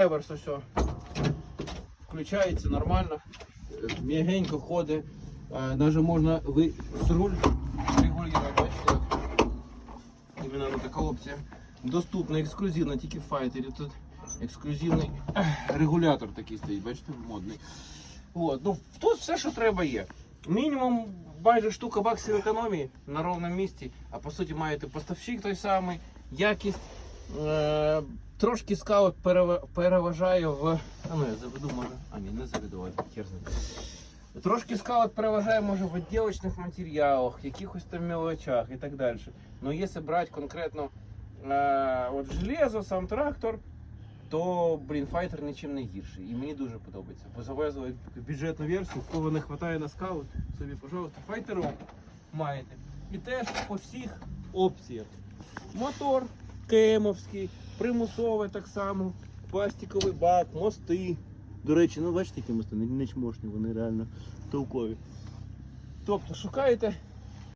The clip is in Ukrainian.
Еверс ось. Включається нормально, е, м'ягенько ходить. Е, Даже можна ви з руль регулювати, бачите. Іменно така опція. Доступна, ексклюзивна, тільки в файтері. Тут ексклюзивний регулятор такий стоїть, бачите, модний. От, ну, тут все, що треба є. Мінімум майже штука баксів економії на ровному місці, а по суті маєте поставщик той самий, якість. Е, трошки скаут перева- переважає в. А ну я заведу, може. А ні, не заведу, хер знає. Трошки скаут переважає, може, в відділочних матеріалах, якихось там мелочах і так далі. Ну, якщо брати конкретно е, от железо, сам трактор, то, блін, файтер нічим не гірший. І мені дуже подобається. Бо завезли бюджетну версію, кого не вистачає на скаут, собі, пожалуйста, файтером маєте. І теж по всіх опціях. Мотор кемовський, примусовий так само, пластиковий бак, мости. До речі, ну бачите, які мости, не чмошні, вони реально толкові. Тобто шукаєте